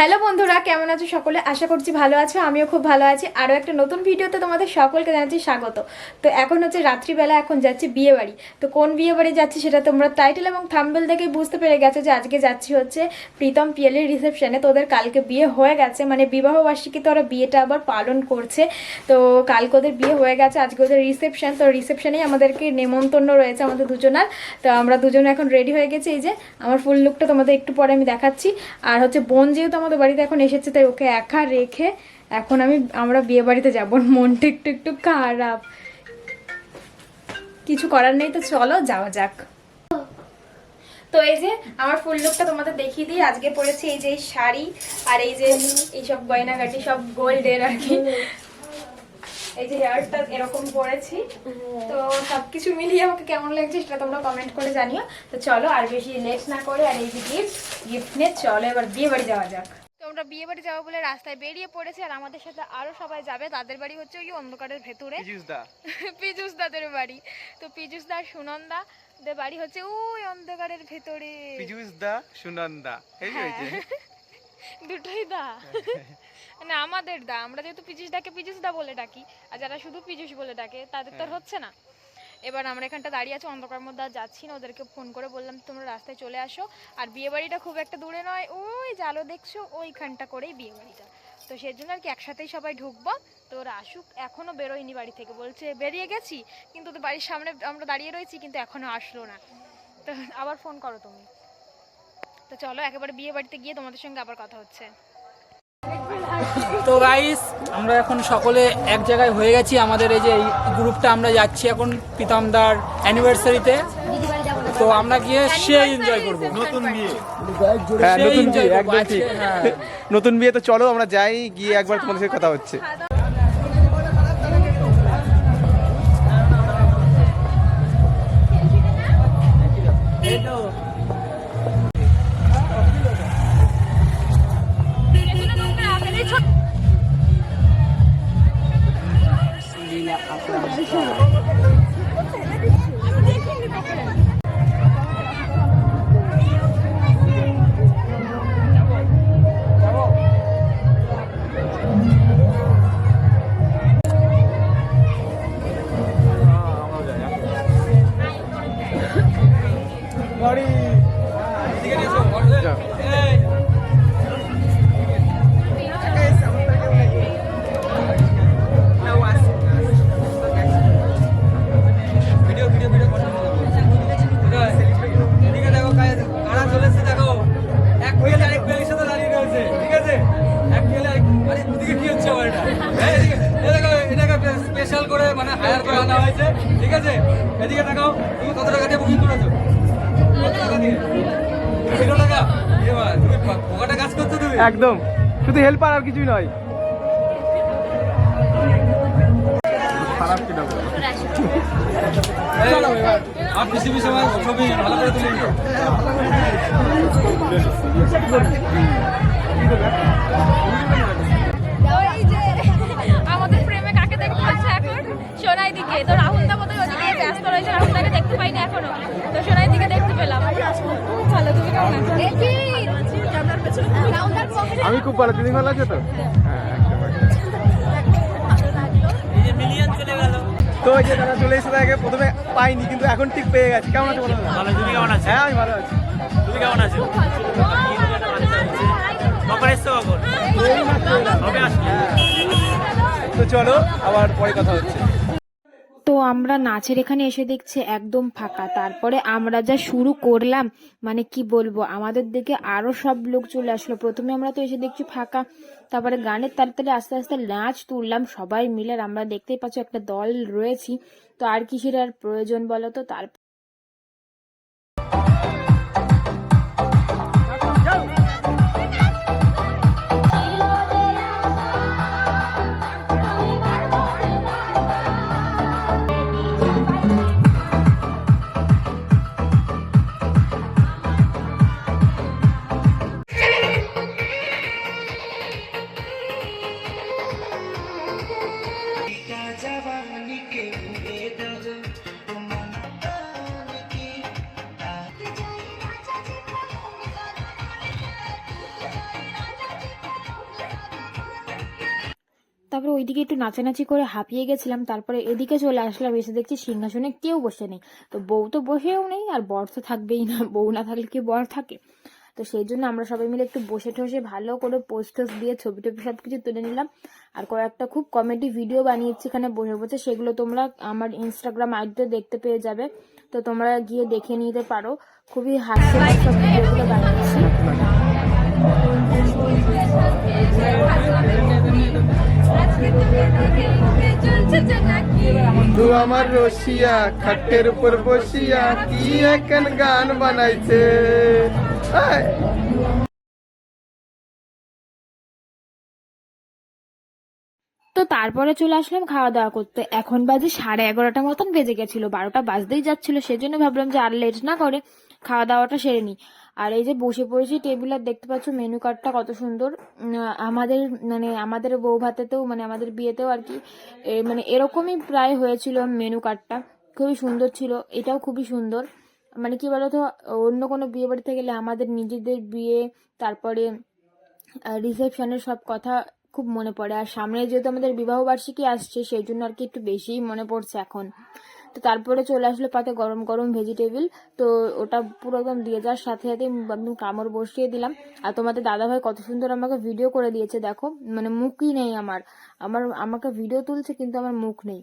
Hello বন্ধুরা, কেমন আছো সকলে? আশা করছি ভালো আছো, আমিও খুব ভালো আছি। আরও একটা নতুন ভিডিওতে তোমাদের সকলকে জানাচ্ছি স্বাগত। তো এখন হচ্ছে রাত্রিবেলা, এখন যাচ্ছি বিয়ে বাড়ি তো কোন বিয়ে বাড়ি যাচ্ছি সেটা তোমরা টাইটেল এবং থাম্বেল দেখেই বুঝতে পেরে গেছো যে আজকে যাচ্ছি হচ্ছে প্রীতম পিয়েলের রিসেপশনে তো ওদের কালকে বিয়ে হয়ে গেছে মানে বিবাহ বার্ষিকীতে ওরা বিয়েটা আবার পালন করছে। তো কালকে ওদের বিয়ে হয়ে গেছে, আজকে ওদের রিসেপশন তো রিসেপশনেই আমাদেরকে নেমন্তন্ন রয়েছে আমাদের দুজনার। তো আমরা দুজনে এখন রেডি হয়ে গেছি। এই যে, আমার ফুল লুকটা তোমাদের একটু পরে আমি দেখাচ্ছি। আর হচ্ছে বোন যেহেতু আমাদের বাড়িতে এখন এসেছে, তাই ওকে একা রেখে এখন আমি, আমরা বিয়ে বাড়িতে যাব। মনটা একটু একটু খারাপ। কিছু করার নেই তো, চলো যাওয়া যাক। তো এই যে আমার ফুল লুকটা তোমাদের দেখিয়ে দিই। আজকে পরেছি এই যে শাড়ি আর এই যে এইসব গয়নাগাটি, সব গোল্ডের আর কি। এই যে হেয়ারটা এরকম পরেছি। তো সবকিছু মিলিয়ে আমাকে কেমন লাগছে সেটা তোমরা কমেন্ট করে জানিও। তো চলো আর বেশি লেট না করে আর এই যে গিফট গিফট নিয়ে চলো এবার বিয়ে বাড়ি যাওয়া যাক। আমরা বিয়ে বাড়ি যাব বলে রাস্তায় বেরিয়ে পড়েছি আর আমাদের সাথে আরও সবাই যাবে। তাদের বাড়ি হচ্ছে ওই অন্ধকারের ভেতরে। পিজুস দাদের বাড়ি। তো পিজুস দা সুনন্দা দের বাড়ি হচ্ছে ওই অন্ধকারের ভেতরে। পিজুসদা সুনন্দা। এই হ্যাঁ। দুটোই দা। মানে আমাদের দা। আমরা যেহেতু পিজুস দাকে পিজুস দা বলে ডাকি আর যারা শুধু পিজুস বলে ডাকে তাদের তো আর হচ্ছে না। এবার আমরা এখানটা দাঁড়িয়ে আছি অন্ধকার মধ্যে আর যাচ্ছি না। ওদেরকে ফোন করে বললাম, তোমরা রাস্তায় চলে আসো। আর বিয়ে বাড়িটা খুব একটা দূরে নয়, ওই জালো দেখছ, ওইখানটা করেই বিয়ে বাড়িটা তো সেই জন্য আর কি একসাথেই সবাই ঢুকবো। তো ওরা আসুক, এখনও বেরোয়নি বাড়ি থেকে। বলছে, বেরিয়ে গেছি, কিন্তু তো বাড়ির সামনে আমরা দাঁড়িয়ে রয়েছি, কিন্তু এখনও আসলো না। তো আবার ফোন করো তুমি। তো চলো, একেবারে বিয়ে বাড়িতে গিয়ে তোমাদের সঙ্গে আবার কথা হচ্ছে। তো গাইস আমরা এখন সকলে এক জায়গায় হয়ে গেছি। আমাদের এই যে এই গ্রুপটা আমরা যাচ্ছি এখন প্রীতমদার অ্যানিভার্সারিতে তো আমরা গিয়ে সে এনজয় করব। নতুন বিয়ে। হ্যাঁ নতুন বিয়ে একদম ঠিক। হ্যাঁ। নতুন বিয়ে তো চলো আমরা যাই গিয়ে একবার তোমাদের সাথে কথা হচ্ছে। যাও। স্পেশাল করে মানে হায়ার করে আনা হয়েছে ঠিক আছে? এদিকে দেখাও তুমি কত টাকা দিয়ে বুকিং করেছ? কত টাকা দিয়ে? একদম। শুধু হেল্পার আর কিছুই নয়। খারাপ কি আমাদের প্রেমে কাকে দেখতে পাচ্ছে এখন? সোনাই দিকে তো রাহুল দা বোধহয় ওদিকে ব্যস্ত রয়েছে রাহুল দাকে দেখতে পাইনি এখনও। তো সোনাই আমি খুব ভালো তুমি ভালো আছো তো? হ্যাঁ। তো ওই যে তারা চলে এসে তাকে প্রথমে পাইনি কিন্তু এখন ঠিক পেয়ে গেছে। কেমন আছো বলো? ভালো তুমি কেমন আছো? হ্যাঁ আমি ভালো আছি। তুমি কেমন আছো? কখন এসছো কখন? আসলে? তো চলো আবার পরে কথা হচ্ছে। আমরা নাচের এখানে এসে দেখছি একদম ফাঁকা। তারপরে আমরা যা শুরু করলাম মানে কি বলব, আমাদের দিকে আরও সব লোক চলে আসলো। প্রথমে আমরা তো এসে দেখছি ফাঁকা, তারপরে গানের তালে তালে আস্তে আস্তে নাচ তুললাম সবাই মিলে। আমরা দেখতেই পাচ্ছ একটা দল রয়েছি, তো আর কিসের আর প্রয়োজন বলো তো? তারপরে ওইদিকে একটু নাচানাচি করে হাঁপিয়ে গেছিলাম, তারপরে এদিকে চলে আসলাম, এসে দেখছি সিংহাসনে কেউ বসে নেই। তো বউ তো বসেও নেই, আর বর তো থাকবেই না, বউ না থাকলে কি বর থাকে? তো সেই জন্য আমরা সবাই মিলে একটু বসে ঠসে ভালো করে পোস্ট টোস্ট দিয়ে ছবি টবি সব কিছু তুলে নিলাম। আর কয়েকটা খুব কমেডি ভিডিও বানিয়েছি এখানে বসে বসে, সেগুলো তোমরা আমার ইনস্টাগ্রাম আইডিতে দেখতে পেয়ে যাবে। তো তোমরা গিয়ে দেখে নিতে পারো। খুবই সব ভিডিওগুলো বানিয়েছি। বন্ধু, আমার রসিয়া, খাটের উপর বসিয়া কি এখন গান বানাইছে? তো তারপরে চলে আসলাম খাওয়া দাওয়া করতে। এখন বাজে সাড়ে এগারোটা মতন বেজে গেছিল, বারোটা বাজতেই যাচ্ছিল, সেজন্য ভাবলাম যে আর লেট না করে খাওয়া দাওয়াটা সেরে নিই। আর এই যে বসে পড়েছি টেবিল আর দেখতে পাচ্ছ মেনু কার্ডটা কত সুন্দর। আমাদের মানে আমাদের বউ ভাতেতেও মানে আমাদের বিয়েতেও আর কি মানে এরকমই প্রায় হয়েছিল মেনু কার্ডটা খুবই সুন্দর ছিল, এটাও খুবই সুন্দর। মানে কি বলতো, অন্য কোনো বিয়ে বাড়িতে গেলে আমাদের নিজেদের বিয়ে, তারপরে রিসেপশনের সব কথা খুব মনে পড়ে। আর সামনে যেহেতু আমাদের বিবাহ বার্ষিকী আসছে, সেই জন্য আর কি একটু বেশিই মনে পড়ছে এখন। তো তারপরে চলে আসলো পাতে গরম গরম ভেজিটেবিল তো ওটা পুরো একদম দিয়ে যাওয়ার সাথে সাথে একদম কামড় বসিয়ে দিলাম। আর তোমাদের দাদাভাই কত সুন্দর আমাকে ভিডিও করে দিয়েছে, দেখো। মানে মুখই নেই আমার। আমার, আমাকে ভিডিও তুলছে কিন্তু আমার মুখ নেই।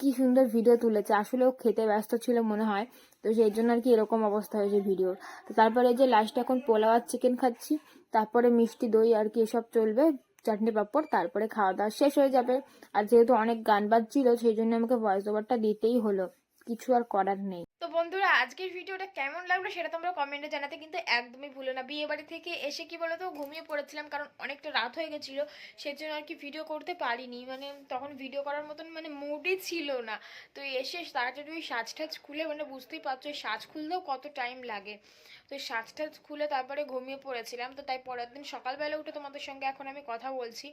কি সুন্দর ভিডিও তুলেছে। আসলে ও খেতে ব্যস্ত ছিল মনে হয়। তো সেই জন্য আর কি এরকম অবস্থা হয়েছে ভিডিওর তো তারপরে যে লাস্টে এখন পোলাও আর চিকেন খাচ্ছি। তারপরে মিষ্টি দই আর কি এসব চলবে। চাটনি পাঁপড়, তারপরে খাওয়া দাওয়া শেষ হয়ে যাবে। আর যেহেতু অনেক গান বাজছিল, সেই জন্য আমাকে ভয়েস ওভারটা দিতেই হলো। কিছু আর করার নেই। তো বন্ধুরা, আজকের ভিডিওটা কেমন লাগল সেটা তোমরা কমেন্টে জানাতে কিন্তু একদমই ভুলো না। বিয়ে বাড়ি থেকে এসে কি বলতো, ঘুমিয়ে পড়েছিলাম কারণ অনেকটা রাত হয়ে গেছিল সেই জন্য আর কি ভিডিও করতে পারিনি। মানে তখন ভিডিও করার মতন মানে মুডই ছিল না। তো এসে তাড়াতাড়ি ওই সাজ টাজ খুলে মানে বুঝতেই পারছ সাজ খুলতেও কত টাইম লাগে। তো সাজ টাজ খুলে তারপরে ঘুমিয়ে পড়েছিলাম। তো তাই পরের দিন সকালবেলা উঠে তোমাদের সঙ্গে এখন আমি কথা বলছি।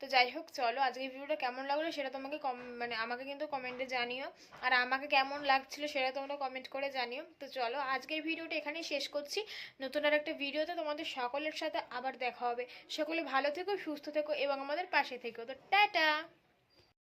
তো যাই হোক, চলো আজকের ভিডিওটা কেমন লাগল সেটা তোমাকে কম মানে আমাকে কিন্তু কমেন্টে জানিও। আর আমাকে কেমন লাগছিল সেটা তোমরা কমেন্ট করে জানিও। তো চলো আজকের ভিডিওটা এখানেই শেষ করছি। নতুন আর একটা ভিডিওতে তোমাদের সকলের সাথে আবার দেখা হবে। সকলে ভালো থেকো, সুস্থ থেকো এবং আমাদের পাশে থেকো। তো টাটা!